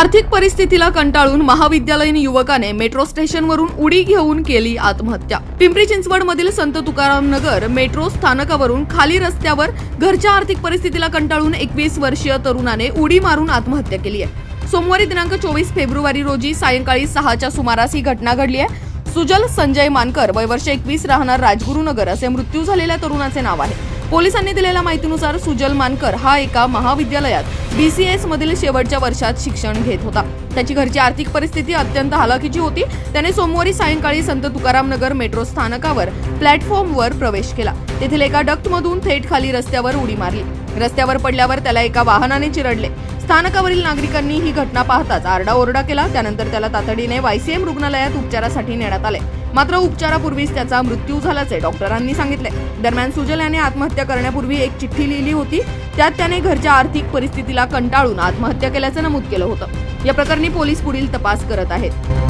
आर्थिक परिस्थितीला कंटाळून महाविद्यालयीन युवकाने मेट्रो स्टेशनवरून उडी घेऊन केली आत्महत्या. पिंपरी चिंचवड मधील संत तुकाराम नगर मेट्रो स्थानकावरून खाली रस्त्यावर घरच्या आर्थिक परिस्थितीला कंटाळून एकवीस वर्षीय तरुणाने उडी मारून आत्महत्या केली आहे. सोमवारी दिनांक चोवीस फेब्रुवारी रोजी सायंकाळी सहाच्या सुमारास ही घटना घडली आहे. सुजल संजय मानकर वय वर्ष एकवीस राहणार राजगुरुनगर असे मृत्यू झालेल्या तरुणाचे नाव आहे. पोलिसांनी दिलेल्या माहितीनुसार सुजल मानकर हा एका महाविद्यालयात बीसीएस मधील शेवटच्या वर्षात शिक्षण घेत होता. त्याची घरची आर्थिक परिस्थिती अत्यंत हलाखीची होती. त्याने सोमवारी सायंकाळी संत तुकाराम नगर मेट्रो स्थानकावर प्लॅटफॉर्मवर प्रवेश केला. तेथील एका डक्टमधून थेट खाली रस्त्यावर उडी मारली. रस्त्यावर पडल्यावर त्याला एका वाहनाने चिरडले. स्थानकावरील नागरिकांनी ही घटना पाहताच आरडाओरडा केला. त्यानंतर त्याला तातडीने वायसीएम रुग्णालयात उपचारासाठी नेण्यात आले. मात्र उपचारापूर्वीच त्याचा मृत्यू झाल्याचे डॉक्टरांनी सांगितले. दरम्यान सुजल याने आत्महत्या करण्यापूर्वी एक चिठ्ठी लिहिली होती. त्यात त्याने घरच्या आर्थिक परिस्थितीला कंटाळून आत्महत्या केल्याचं नमूद केलं होतं. या प्रकरणी पोलीस पुढील तपास करत आहेत.